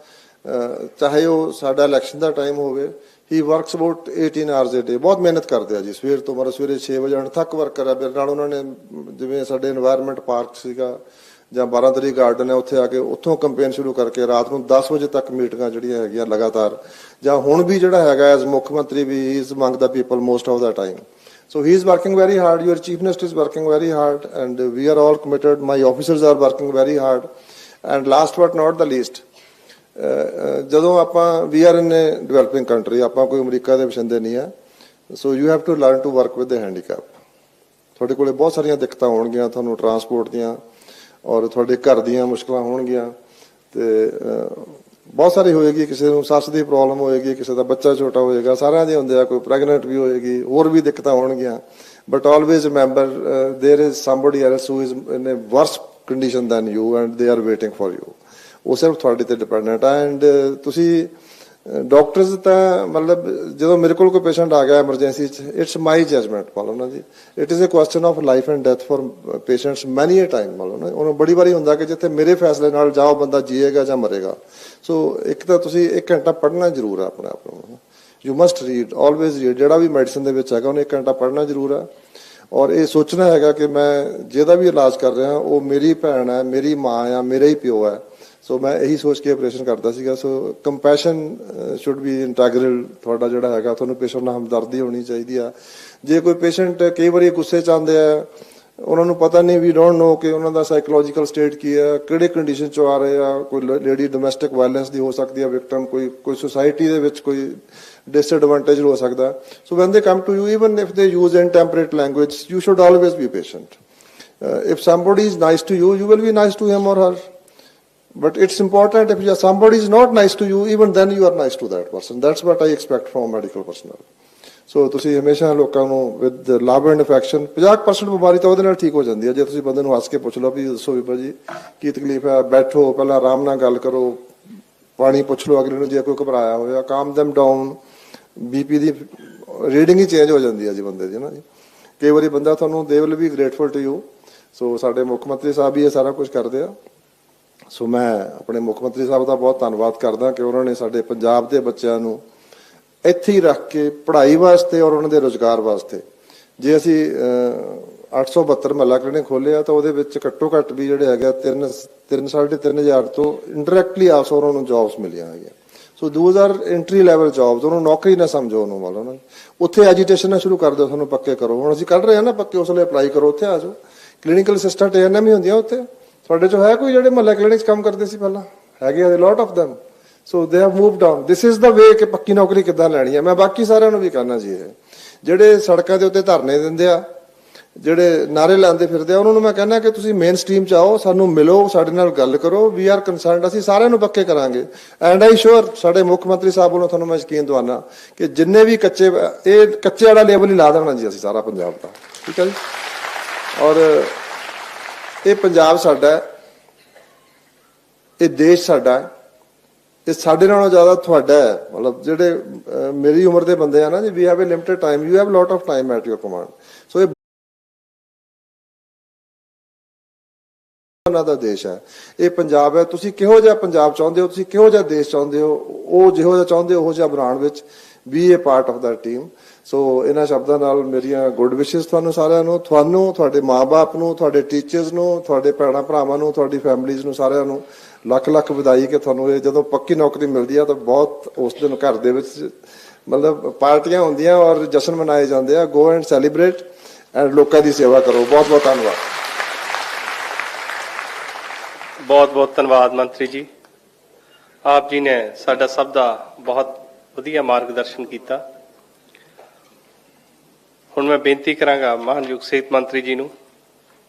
Speaker 3: ਚਾਹੇ ਉਹ ਸਾਡਾ ਇਲੈਕਸ਼ਨ ਦਾ ਟਾਈਮ ਹੋਵੇ ਹੀ works about 18 hours a day ਬਹੁਤ ਮਿਹਨਤ ਕਰਦੇ ਆ ਜੀ। ਸਵੇਰ ਤੋਂ ਮਰ ਸਵੇਰੇ 6 ਵਜੇ ਅਣਥੱਕ ਵਰਕ ਕਰਿਆ ਮੇਰੇ ਨਾਲ ਉਹਨਾਂ ਨੇ ਜਿਵੇਂ ਸਾਡੇ এনवायरमेंट ਪਾਰਕ ਸੀਗਾ ਜਾਂ 12 ਤਰੀਕ ਗਾਰਡਨ ਹੈ ਉੱਥੇ ਆ ਕੇ ਉੱਥੋਂ ਕੰਪੇਨ ਸ਼ੁਰੂ ਕਰਕੇ ਰਾਤ ਨੂੰ 10 ਵਜੇ ਤੱਕ ਮੀਟਿੰਗਾਂ ਜਿਹੜੀਆਂ ਹੈਗੀਆਂ ਲਗਾਤਾਰ। ਜਾਂ ਹੁਣ ਵੀ ਜਿਹੜਾ ਹੈਗਾ ਐਸ ਮੁੱਖ ਮੰਤਰੀ ਵੀ is among the people most of the time So he is working very hard. Your chief minister is working very hard, and we are all committed. My officers are working very hard. And last but not the least, uh, ਜਦੋਂ ਆਪਾਂ we are in a developing country ਆਪਾਂ ਕੋਈ America ਦੇ ਵਸਿੰਦੇ ਨਹੀਂ ਆ so you have to learn to work with the handicap ਤੁਹਾਡੇ ਕੋਲੇ ਬਹੁਤ ਸਾਰੀਆਂ ਦਿੱਕਤਾਂ ਹੋਣਗੀਆਂ ਤੁਹਾਨੂੰ ਟਰਾਂਸਪੋਰਟ ਦੀਆਂ ਔਰ ਤੁਹਾਡੇ ਘਰ ਦੀਆਂ ਮੁਸ਼ਕਲਾਂ ਹੋਣਗੀਆਂ ਤੇ ਅਹ, ਬਹੁਤ ਸਾਰੀ ਹੋਏਗੀ ਕਿਸੇ ਨੂੰ ਸੱਸ ਦੀ ਪ੍ਰੋਬਲਮ ਹੋਏਗੀ ਕਿਸੇ ਦਾ ਬੱਚਾ ਛੋਟਾ ਹੋਏਗਾ ਸਾਰਿਆਂ ਦੇ ਹੁੰਦੇ ਆ ਕੋਈ ਪ੍ਰੈਗਨੈਂਟ ਵੀ ਹੋਏਗੀ ਹੋਰ ਵੀ ਦਿੱਕਤਾਂ ਹੋਣਗੀਆਂ but always remember there is somebody else who is in a worse condition than you and they are waiting for you ਉਹ ਸਿਰਫ ਤੁਹਾਡੇ ਤੇ ਡਿਪੈਂਡੈਂਟ ਹੈ ਐਂਡ ਤੁਸੀਂ ਡਾਕਟਰਸ ਤਾਂ ਮਤਲਬ ਜਦੋਂ ਮੇਰੇ ਕੋਲ ਕੋਈ ਪੇਸ਼ੈਂਟ ਆ ਗਿਆ ਐਮਰਜੈਂਸੀ ਚ ਇਟਸ ਮਾਈ ਜਜਮੈਂਟ ਮੰਨ ਲਓ ਨਾ ਜੀ it is a question of life and death for patients many a time ਮੰਨ ਲਓ ਨਾ ਉਹਨੂੰ ਬੜੀ ਵਾਰੀ ਹੁੰਦਾ ਕਿ ਜਿੱਥੇ ਮੇਰੇ ਫੈਸਲੇ ਨਾਲ ਜਾਓ ਬੰਦਾ ਜੀਏਗਾ ਜਾਂ ਮਰੇਗਾ। ਸੋ ਇੱਕ ਤਾਂ ਤੁਸੀਂ 1 ਘੰਟਾ ਪੜ੍ਹਨਾ ਜ਼ਰੂਰ ਹੈ ਆਪਣੇ ਆਪ ਨੂੰ। You must read always read ਜਿਹੜਾ ਵੀ ਮੈਡੀਸਨ ਦੇ ਵਿੱਚ ਹੈਗਾ, ਉਹਨੂੰ 1 ਘੰਟਾ ਪੜ੍ਹਨਾ ਜ਼ਰੂਰ ਹੈ ਔਰ ਇਹ ਸੋਚਣਾ ਹੈਗਾ ਕਿ ਮੈਂ ਜਿਹਦਾ ਵੀ ਇਲਾਜ ਕਰ ਰਿਹਾ, ਉਹ ਮੇਰੀ ਭੈਣ ਹੈ, ਮੇਰੀ ਮਾਂ ਆ ਮੇਰਾ ਹੀ ਪਿਓ ਹੈ। ਸੋ ਮੈਂ ਇਹੀ ਸੋਚ ਕੇ ਆਪਰੇਸ਼ਨ ਕਰਦਾ ਸੀਗਾ। So compassion should be integral ਤੁਹਾਡਾ ਜਿਹੜਾ ਹੈਗਾ। ਤੁਹਾਨੂੰ ਪੇਸ਼ੈਂਟ ਨਾਲ ਹਮਦਰਦੀ ਹੋਣੀ ਚਾਹੀਦੀ ਆ। ਜੇ ਕੋਈ ਪੇਸ਼ੈਂਟ ਕਈ ਵਾਰੀ ਗੁੱਸੇ ਚ ਆਉਂਦੇ ਆ ਉਹਨਾਂ ਨੂੰ ਪਤਾ ਨਹੀਂ ਵੀ ਡੋਨਟ ਨੋ ਕਿ ਉਹਨਾਂ ਦਾ ਸਾਈਕੋਲੋਜੀਕਲ ਸਟੇਟ ਕੀ ਹੈ ਕਿਹੜੇ ਕੰਡੀਸ਼ਨ ਚੋਂ ਆ ਰਹੇ ਆ। ਕੋਈ ਲੇਡੀ ਡੋਮੈਸਟਿਕ ਵਾਇਲੈਂਸ ਦੀ ਹੋ ਸਕਦੀ ਆ ਵਿਕਟਮ ਕੋਈ ਕੋਈ ਸੋਸਾਇਟੀ ਦੇ ਵਿੱਚ ਕੋਈ ਡਿਸਐਡਵਾਂਟੇਜ ਹੋ ਸਕਦਾ। So when they come to you even if they use intemperate language you should always be patient. Uh, if somebody is nice to you you will be nice to him or her. But it's important if you- somebody is not nice to you, even then you are nice to that person. That's what i expect from medical personnel. So ਤੁਸੀਂ ਹਮੇਸ਼ਾ ਲੋਕਾਂ ਨੂੰ with love and affection 50% ਬਿਮਾਰੀ ਤਾਂ ਉਹਦੇ ਨਾਲ ਠੀਕ ਹੋ ਜਾਂਦੀ ਹੈ। ਜੇ ਤੁਸੀਂ ਬੰਦੇ ਨੂੰ ਹੱਸ ਕੇ ਪੁੱਛ ਲਓ ਵੀ, ਦੱਸੋ ਵੀ ਭਾਜੀ, ਕੀ ਤਕਲੀਫ ਹੈ? ਬੈਠੋ, ਪਹਿਲਾਂ ਆਰਾਮ ਨਾਲ ਗੱਲ ਕਰੋ, ਪਾਣੀ ਪੁੱਛ ਲਓ ਅਗਲੇ ਨੂੰ ਜੇ ਕੋਈ ਘਬਰਾਇਆ ਹੋਇਆ ਕਾਮ them ਡਾਊਨ ਬੀਪੀ ਦੀ ਰੀਡਿੰਗ ਹੀ ਚੇਂਜ ਹੋ ਜਾਂਦੀ ਹੈ ਜੀ ਬੰਦੇ ਦੀ ਨਾ ਜੀ। ਕਈ ਵਾਰੀ ਬੰਦਾ ਤੁਹਾਨੂੰ they will be grateful to you so ਸਾਡੇ ਮੁੱਖ ਮੰਤਰੀ ਸਾਹਿਬ ਵੀ ਇਹ ਸਾਰਾ ਕੁਝ ਕਰਦੇ ਆ। ਸੋ ਮੈਂ ਆਪਣੇ ਮੁੱਖ ਮੰਤਰੀ ਸਾਹਿਬ ਦਾ ਬਹੁਤ ਧੰਨਵਾਦ ਕਰਦਾ ਕਿ ਉਹਨਾਂ ਨੇ ਸਾਡੇ ਪੰਜਾਬ ਦੇ ਬੱਚਿਆਂ ਨੂੰ ਇੱਥੇ ਹੀ ਰੱਖ ਕੇ ਪੜ੍ਹਾਈ ਵਾਸਤੇ ਔਰ ਉਹਨਾਂ ਦੇ ਰੋਜ਼ਗਾਰ ਵਾਸਤੇ। ਜੇ ਅਸੀਂ ਅਹ, 872 ਮਹੱਲਾ ਕਲੀਨਿਕ ਖੋਲਿਆ ਤਾਂ ਉਹਦੇ ਵਿੱਚ ਘੱਟੋ ਘੱਟ ਵੀ ਜਿਹੜੇ ਹੈਗਾ 3 3 ਹਜ਼ਾਰ ਤੋਂ ਇੰਡਾਇਰੈਕਟਲੀ ਆਸ ਉਹਨਾਂ ਨੂੰ ਜੌਬਸ ਮਿਲੀਆਂ ਹੈਗੀਆਂ। So those are entry level jobs ਉਹਨੂੰ ਨੌਕਰੀ ਨਾ ਸਮਝੋ ਉਹਨੂੰ ਮੰਨ ਲਓ ਨਾ। ਉੱਥੇ ਐਜੀਟੇਸ਼ਨ ਨਾ ਸ਼ੁਰੂ ਕਰ ਦਿਓ ਤੁਹਾਨੂੰ ਪੱਕੇ ਕਰੋ। ਹੁਣ ਅਸੀਂ ਕੱਢ ਰਹੇ ਹਾਂ ਨਾ ਪੱਕੇ ਉਸ ਲਈ ਅਪਲਾਈ ਕਰੋ ਉੱਥੇ ਆ ਜਾਓ। ਕਲੀਨਿਕਲ ਅਸਿਸਟੈਂਟ ਐਨਐਮ ਹੀ ਹੁੰਦੀਆਂ ਉੱਥੇ। ਤੁਹਾਡੇ ਚੋਂ ਹੈ ਕੋਈ ਜਿਹੜੇ ਮਹੱਲਾ ਕਲੀਨਿਕਸ ਕੰਮ ਕਰਦੇ ਸੀ ਪਹਿਲਾਂ? ਹੈਗੇ ਆ ਲੋਟ of them. So they have moved down this is the way ਕਿ ਪੱਕੀ ਨੌਕਰੀ ਕਿੱਦਾਂ ਲੈਣੀ ਹੈ? ਮੈਂ ਬਾਕੀ ਸਾਰਿਆਂ ਨੂੰ ਵੀ ਕਹਿਣਾ ਜੀ ਇਹ। ਜਿਹੜੇ ਸੜਕਾਂ ਦੇ ਉੱਤੇ ਧਰਨੇ ਦਿੰਦੇ ਆ, ਜਿਹੜੇ ਨਾਰੇ ਲਾਉਂਦੇ ਫਿਰਦੇ ਆ, ਉਹਨਾਂ ਨੂੰ ਮੈਂ ਕਹਿੰਦਾ ਕਿ ਤੁਸੀਂ ਮੇਨ ਸਟ੍ਰੀਮ ਚ ਆਓ, ਸਾਨੂੰ ਮਿਲੋ, ਸਾਡੇ ਨਾਲ ਗੱਲ ਕਰੋ। ਵੀ ਆਰ ਕਨਸਰਨਡ ਅਸੀਂ ਸਾਰਿਆਂ ਨੂੰ ਪੱਕੇ ਕਰਾਂਗੇ। ਐਂਡ ਆਈ ਸ਼ੋਰ ਸਾਡੇ ਮੁੱਖ ਮੰਤਰੀ ਸਾਹਿਬ ਵੱਲੋਂ ਤੁਹਾਨੂੰ ਮੈਂ ਯਕੀਨ ਦਵਾਨਾ ਕਿ ਜਿੰਨੇ ਵੀ ਕੱਚੇ, ਇਹ ਕੱਚੇ ਵਾਲਾ ਲੇਬਲ ਹੀ ਲਾ ਦੇਣਾ ਜੀ ਅਸੀਂ ਸਾਰਾ ਪੰਜਾਬ ਦਾ। ਠੀਕ ਹੈ ਜੀ? ਔਰ ਇਹ ਪੰਜਾਬ ਸਾਡਾ ਹੈ, ਇਹ ਦੇਸ਼ ਸਾਡਾ ਹੈ, ਇਹ ਸਾਡੇ ਨਾਲੋਂ ਜ਼ਿਆਦਾ ਤੁਹਾਡਾ ਹੈ। ਮਤਲਬ ਜਿਹੜੇ ਮੇਰੀ ਉਮਰ ਦੇ ਬੰਦੇ ਆ ਨਾ ਜੀ we have a limited time you have lot of time at your command so ਇਹ ਉਹਨਾਂ ਦਾ ਦੇਸ਼ ਹੈ। ਇਹ ਪੰਜਾਬ ਹੈ, ਤੁਸੀਂ ਕਿਹੋ ਜਿਹਾ ਪੰਜਾਬ ਚਾਹੁੰਦੇ ਹੋ, ਤੁਸੀਂ ਕਿਹੋ ਜਿਹਾ ਦੇਸ਼ ਚਾਹੁੰਦੇ ਹੋ, ਉਹ ਜਿਹੋ ਜਿਹਾ ਚਾਹੁੰਦੇ ਹੋ, ਉਹ ਜਿਹਾ ਬਣਾਉਣ ਵਿੱਚ ਵੀ ਇਹ part of the team so ਇਹਨਾਂ ਸ਼ਬਦਾਂ ਨਾਲ ਮੇਰੀਆਂ ਗੁੱਡ ਵਿਸ਼ੇਸ ਤੁਹਾਨੂੰ ਸਾਰਿਆਂ ਨੂੰ, ਤੁਹਾਨੂੰ, ਤੁਹਾਡੇ ਮਾਪੇ ਨੂੰ, ਤੁਹਾਡੇ ਟੀਚਰਸ ਨੂੰ, ਤੁਹਾਡੇ ਭੈਣਾਂ ਭਰਾਵਾਂ ਨੂੰ, ਤੁਹਾਡੀ ਫੈਮਿਲੀਜ਼ ਨੂੰ ਸਾਰਿਆਂ ਨੂੰ ਲੱਖ ਲੱਖ ਵਧਾਈ ਕਿ ਤੁਹਾਨੂੰ ਇਹ ਜਦੋਂ ਪੱਕੀ ਨੌਕਰੀ ਮਿਲਦੀ ਆ ਤਾਂ ਬਹੁਤ ਉਸ ਦਿਨ ਘਰ ਦੇ ਵਿੱਚ ਮਤਲਬ ਪਾਰਟੀਆਂ ਹੁੰਦੀਆਂ ਔਰ ਜਸ਼ਨ ਮਨਾਏ ਜਾਂਦੇ ਆ। ਗੋ ਐਂਡ ਸੈਲੀਬ੍ਰੇਟ ਐਂਡ ਲੋਕਾਂ ਦੀ ਸੇਵਾ ਕਰੋ। ਬਹੁਤ ਬਹੁਤ ਧੰਨਵਾਦ।
Speaker 1: ਬਹੁਤ ਬਹੁਤ ਧੰਨਵਾਦ ਮੰਤਰੀ ਜੀ। ਆਪ ਜੀ ਨੇ ਸਾਡਾ ਸਭ ਦਾ ਬਹੁਤ ਵਧੀਆ ਮਾਰਗਦਰਸ਼ਨ ਕੀਤਾ। ਹੁਣ ਮੈਂ ਬੇਨਤੀ ਕਰਾਂਗਾ ਮਹਾਨਯੋਗ ਸਿਹਤ ਮੰਤਰੀ ਜੀ ਨੂੰ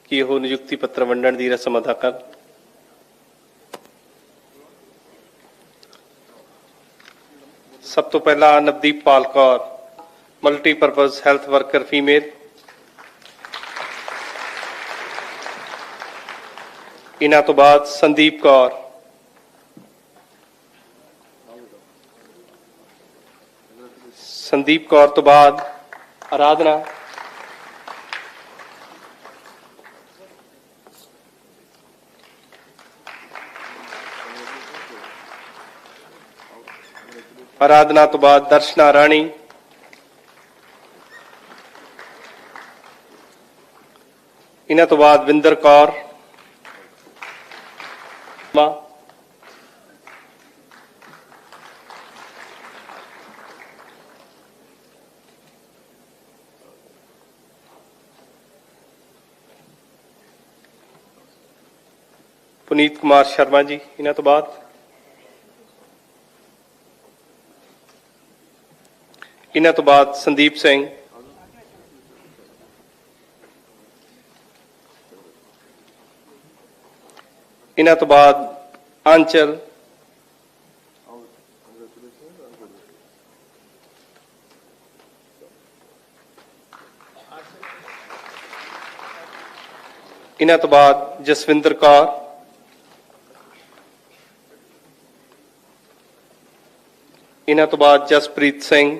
Speaker 1: ਕਿ ਉਹ ਨਿਯੁਕਤੀ ਪੱਤਰ ਵੰਡਣ ਦੀ ਰਸਮ ਅਦਾ ਕਰਨ। ਸਭ ਤੋਂ ਪਹਿਲਾਂ Navdeep Pal Kaur multipurpose health worker female ਇਹਨਾਂ ਤੋਂ ਬਾਅਦ ਸੰਦੀਪ ਕੌਰ। ਸੰਦੀਪ ਕੌਰ ਤੋਂ ਬਾਅਦ ਆਰਾਧਨਾ ਆਰਾਧਨਾ ਤੋਂ ਬਾਅਦ ਦਰਸ਼ਨਾ ਰਾਣੀ ਇਹਨਾਂ ਤੋਂ ਬਾਅਦ ਵਿੰਦਰ ਕੌਰ गुरनीत कुमार शर्मा जी इन्होंने तो बाद इन्होंने तो बाद संदीप सिंह इन्ह तो बाद आंचल इन्ह तो बाद जसविंदर कौर ਇਹਨਾਂ ਤੋਂ ਬਾਅਦ ਜਸਪ੍ਰੀਤ ਸਿੰਘ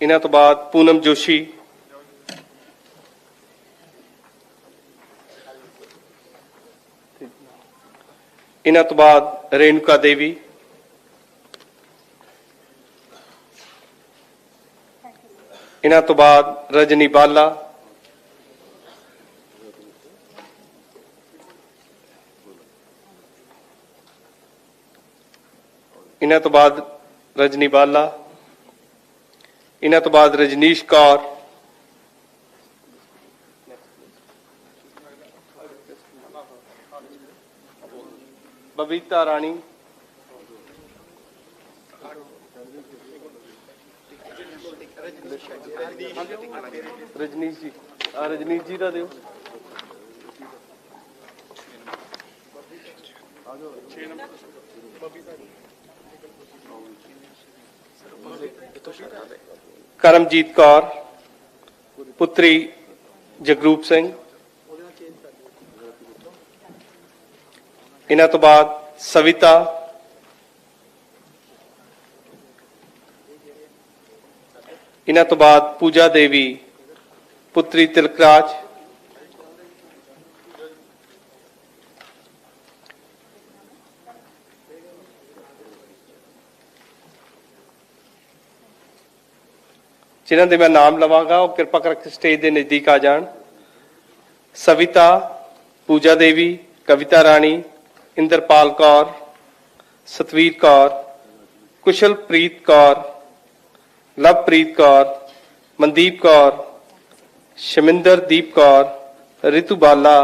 Speaker 1: ਇਹਨਾਂ ਤੋਂ ਬਾਅਦ ਪੂਨਮ ਜੋਸ਼ੀ ਇਹਨਾਂ ਤੋਂ ਬਾਅਦ ਰੇਣੂਕਾ ਦੇਵੀ ਇਹਨਾਂ ਤੋਂ ਬਾਅਦ ਰਜਨੀ ਬਾਲਾ ਇਹਨਾਂ ਤੋਂ ਬਾਅਦ ਰਜਨੀ ਬਾਲਾ, ਇਹਨਾਂ ਤੋਂ ਬਾਅਦ ਰਜਨੀਸ਼ ਕੌਰ। ਬਬੀਤਾ ਰਾਣੀ। ਰਜਨੀਸ਼ ਜੀ ਆ ਰਜਨੀਸ਼ ਜੀ ਦਾ ਦਿਓ। ਕਰਮਜੀਤ ਕੌਰ ਪੁੱਤਰੀ ਜਗਰੂਪ ਸਿੰਘ ਇਹਨਾਂ ਤੋਂ ਬਾਅਦ ਸਵਿਤਾ ਇਹਨਾਂ ਤੋਂ ਬਾਅਦ ਪੂਜਾ ਦੇਵੀ ਪੁੱਤਰੀ ਤਿਲਕਰਾਜ ਜਿਨ੍ਹਾਂ ਦੇ ਮੈਂ ਨਾਮ ਲਵਾਂਗਾ, ਉਹ ਕਿਰਪਾ ਕਰਕੇ ਸਟੇਜ ਦੇ ਨਜ਼ਦੀਕ ਆ ਜਾਣ। ਸਵਿਤਾ, ਪੂਜਾ ਦੇਵੀ, ਕਵਿਤਾ ਰਾਣੀ, ਇੰਦਰਪਾਲ ਕੌਰ, ਸਤਵੀਰ ਕੌਰ, ਕੁਸ਼ਲਪ੍ਰੀਤ ਕੌਰ, ਲਵਪ੍ਰੀਤ ਕੌਰ, ਮਨਦੀਪ ਕੌਰ, ਸ਼ਮਿੰਦਰਦੀਪ ਕੌਰ, ਰਿਤੂ ਬਾਲਾ।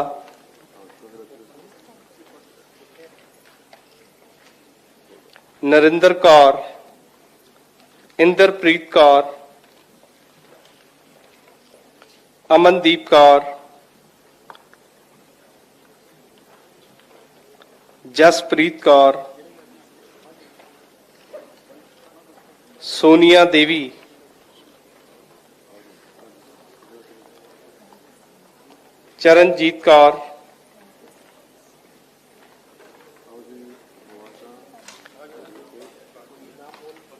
Speaker 1: ਨਰਿੰਦਰ ਕੌਰ, ਇੰਦਰਪ੍ਰੀਤ ਕੌਰ ਅਮਨਦੀਪ ਕੌਰ ਜਸਪ੍ਰੀਤ ਕੌਰ ਸੋਨੀਆ ਦੇਵੀ ਚਰਨਜੀਤ ਕੌਰ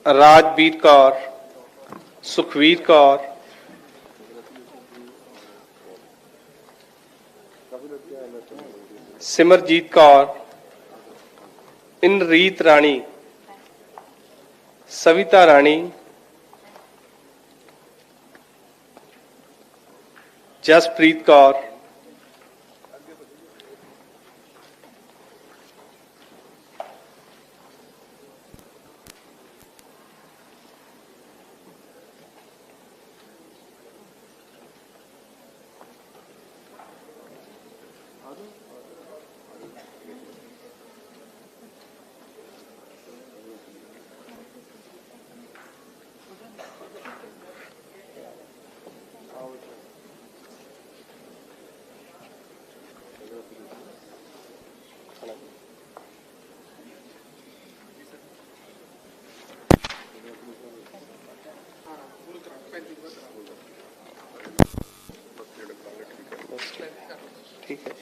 Speaker 1: ਰਾਜਵੀਰ ਕੌਰ ਸੁਖਵੀਰ ਕੌਰ ਸਿਮਰਜੀਤ ਕੌਰ ਇਨਰੀਤ ਰਾਣੀ ਸਵਿਤਾ ਰਾਣੀ ਜਸਪ੍ਰੀਤ ਕੌਰ। ਠੀਕ ਹੈ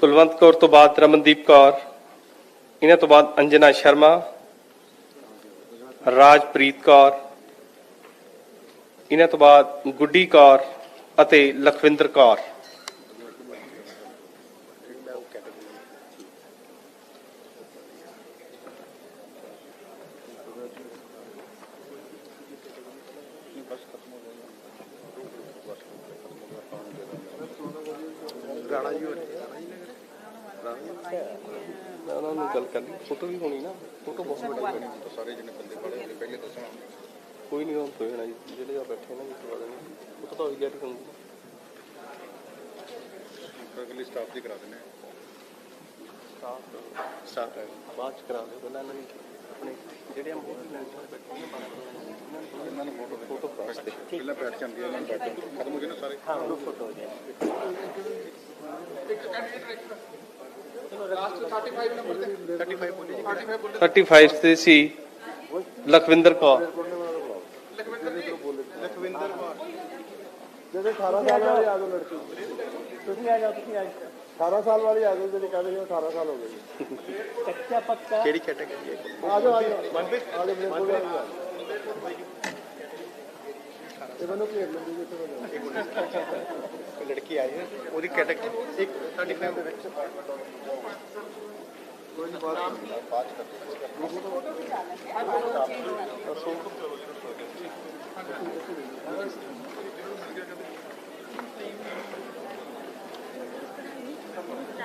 Speaker 1: ਕੁਲਵੰਤ ਕੌਰ ਤੋਂ ਬਾਅਦ ਰਮਨਦੀਪ ਕੌਰ ਇਹਨਾਂ ਤੋਂ ਬਾਅਦ ਅੰਜਨਾ ਸ਼ਰਮਾ ਰਾਜਪ੍ਰੀਤ ਕੌਰ ਇਹਨਾਂ ਤੋਂ ਬਾਅਦ ਗੁੱਡੀ ਕੌਰ ਅਤੇ ਲਖਵਿੰਦਰ ਕੌਰ। ਮੈਂ ਉਹਨਾਂ ਨੂੰ ਗੱਲ ਕਰਨੀ ਫੋਟੋ ਵੀ ਹੋਣੀ ਨਾ ਫੋਟੋ ਬਹੁਤ ਵੱਡੀ ਹੋਣੀ, ਸਾਰੇ ਜਿਹਨੇ ਬੰਦੇ ਵਾਲੇ ਪਹਿਲੇ ਦੱਸਣਾ ਕੋਈ ਨਹੀਂ ਹੁਣ ਹੋਣਾ ਜੀ। ਜਿਹੜੇ ਆ ਬੈਠੇ ਨਾ ਜੀ ਕਰਵਾ ਦੇਣਗੇ ਫੋਟੋ ਤਾਂ ਹੋਈ ਗਿਆ ਠੀਕ ਹੁੰਦੀ
Speaker 4: ਅਗਲੀ ਸਟਾਫ ਦੀ ਕਰਾ ਦਿੰਦੇ ਹੈ।
Speaker 1: ਬਾਅਦ ਚ ਕਰਾ ਦਿਓ ਪਹਿਲਾਂ ਇਹਨਾਂ ਨੂੰ ਆਪਣੇ ਜਿਹੜੇ ਆ ਮੋਟਰ
Speaker 4: ਇਹਨਾਂ ਨੂੰ ਫੋਟੋ ਫੋਟੋ ਪਹਿਲਾਂ ਬੈਠ ਜਾਂਦੀ ਹੈ ਇਹਨਾਂ ਨੂੰ ਬੈਠ ਖਤਮ ਹੋ ਗਏ ਨਾ ਸਾਰੇ?
Speaker 1: ਹਾਂ ਗਰੁੱਪ ਫੋਟੋ ਹੋ ਗਿਆ
Speaker 4: ਲਾਸਟ 35 ਨੰਬਰ ਤੇ। 35 ਬੋਲੀ 35 ਬੋਲੀ।
Speaker 1: 35 ਤੇ ਸੀ। ਲਖਵਿੰਦਰ ਕੌਰ
Speaker 4: ਲਖਵਿੰਦਰ ਕੌਰ
Speaker 3: ਜਿਹੜੇ 18 ਸਾਲ ਵਾਲੀ ਆ ਜਾਓ। ਲੜਕੀ। ਤੁਸੀਂ ਆ ਜਾਓ ਤੁਸੀਂ ਆ 18 ਸਾਲ ਵਾਲੀ ਆ ਜਾਓ ਜਿਹੜੀ ਕਹਿੰਦੇ ਸੀ 18 ਸਾਲ ਹੋ ਗਏ। ਜੀ।
Speaker 4: ਕਿਹੜੀ ਕੈਟਾਗਰੀ ਹੈ?
Speaker 3: ਆ ਜਾਓ ਆ ਜਾਓ। ਮਨਪ੍ਰੀਤ? ਆ ਜਾਓ ਮੇਰੇ ਕੋਲ ਆ ਜਾਓ। ਇਹ ਮੈਨੂੰ ਘੇਰ ਲੈਂਦੀ ਜਿੱਥੇ ਜਾਵਾਂ।
Speaker 4: ਲੜਕੀ ਆਈ ਹੈ ਉਹਦੀ ਕੈਟਾਗਰੀ ਇੱਕ 35 ਦੇ ਵਿੱਚ।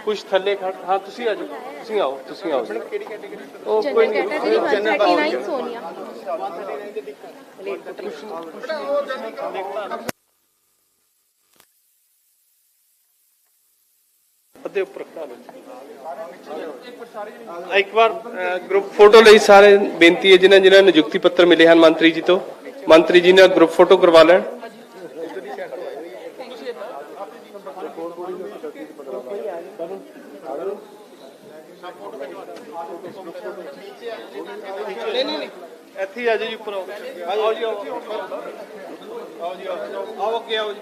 Speaker 1: ਕੁਛ ਥੱਲੇ ਖੜ ਹਾਂ ਤੁਸੀਂ ਆ ਜਾਓ ਤੁਸੀਂ ਆਓ ਤੁਸੀਂ ਆਓ। ਜੀ।
Speaker 4: ਕਿਹੜੀ ਕੈਟਾਗਰੀ
Speaker 1: ਉਹ ਕੋਈ ਨਹੀਂ
Speaker 5: ਕੈਟਾਗਰੀ 139 ਸੋਨੀਆ।
Speaker 1: ਅੱਧੇ ਉੱਪਰ ਖੜਾ ਲਓ। ਇੱਕ ਵਾਰ ਗਰੁੱਪ ਫੋਟੋ ਲਈ ਸਾਰੇ ਬੇਨਤੀ ਹੈ ਜਿਨ੍ਹਾਂ ਜਿਨ੍ਹਾਂ ਨੂੰ ਨਿਯੁਕਤੀ ਪੱਤਰ ਮਿਲੇ ਹਨ ਮੰਤਰੀ ਜੀ ਤੋਂ। ਮੰਤਰੀ ਜੀ ਨਾਲ ਗਰੁੱਪ ਫੋਟੋ ਕਰਵਾ ਲੈਣ। ਨਹੀਂ ਨਹੀਂ ਨਹੀਂ। ਇੱਥੇ ਆ ਜਾਓ ਜੀ ਉੱਪਰ ਆਓ। ਜੀ ਆਓ। ਜੀ ਆਓ। ਆਓ ਅੱਗੇ ਆਓ ਜੀ।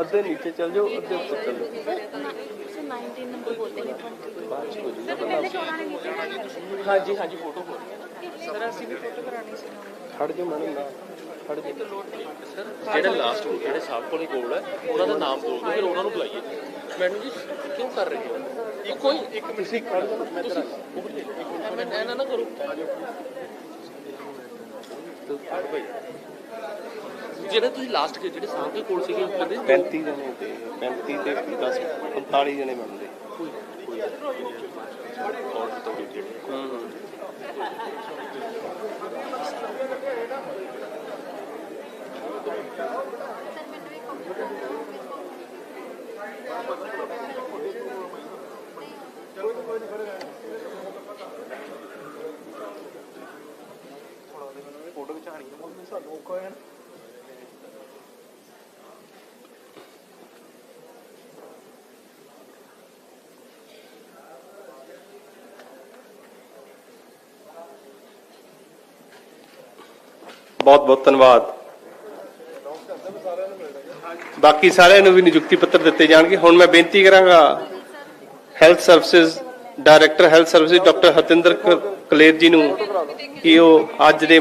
Speaker 1: ਅੱਧੇ ਨੀਚੇ ਚੱਲ ਜਾਓ ਅੱਧੇ ਉੱਪਰ ਚੱਲ ਜਾਓ।
Speaker 5: 19 ਨੰਬਰ ਬੋਲਦੇ ਨੇ 20
Speaker 2: ਪਹਿਲੇ ਚੋਣਾਂ ਨੇ ਕੀਤੀ
Speaker 1: ਹਾਂਜੀ ਹਾਂਜੀ ਫੋਟੋ
Speaker 5: ਸਰ ਅਸੀਂ ਵੀ ਫੋਟੋ ਕਰਾਣੀ ਸੀ
Speaker 1: ਖੜ ਜਾਓ ਮੈਡਮ ਨਾਲ। ਖੜ ਜਾਓ
Speaker 6: ਜਿਹੜੇ ਲਾਸਟ ਜਿਹੜੇ ਸਾਹਿਬ ਕੋਲੇ ਕੋਲ ਹੈ ਉਹਨਾਂ ਦਾ ਨਾਮ ਬੋਲ ਦਿਓ ਫਿਰ ਉਹਨਾਂ ਨੂੰ ਬੁਲਾਈਏ। ਮੈਨੂੰ ਜੀ ਕਿਉਂ ਕਰ ਰਹੇ ਹੋ? ਇਹ ਕੋਈ ਇੱਕ
Speaker 1: ਤੁਸੀਂ ਖੜ ਜਾਓ ਮੈਂ ਤੇਰਾ
Speaker 6: ਮੈਂ ਐਨਾ ਨਾ ਕਰੋ। ਜਿਹੜੇ ਤੁਸੀਂ ਲਾਸਟ ਜਿਹੜੇ ਸਾਹਿਬ ਦੇ ਕੋਲ ਸੀਗੇ ਉਹ ਕਦੇ
Speaker 1: 35 ਜਣੇ ਤੇ 35 ਤੇ 10 45 ਜਣੇ ਬਣਦੇ
Speaker 6: ਆਰਡਰ ਤੋਂ ਜਿਹੜੇ।
Speaker 1: ਹੂੰ। ਬਹੁਤ ਬਹੁਤ ਧੰਨਵਾਦ ਬਾਕੀ ਸਾਰਿਆਂ ਨੂੰ ਵੀ ਨਿਯੁਕਤੀ ਪੱਤਰ ਦਿੱਤੇ ਜਾਣਗੇ। ਹੁਣ ਮੈਂ ਬੇਨਤੀ ਕਰਾਂਗਾ health services director health services doctor Hatinder Kaler ji ਨੂੰ ਕਿ ਉਹ ਅੱਜ ਦੇ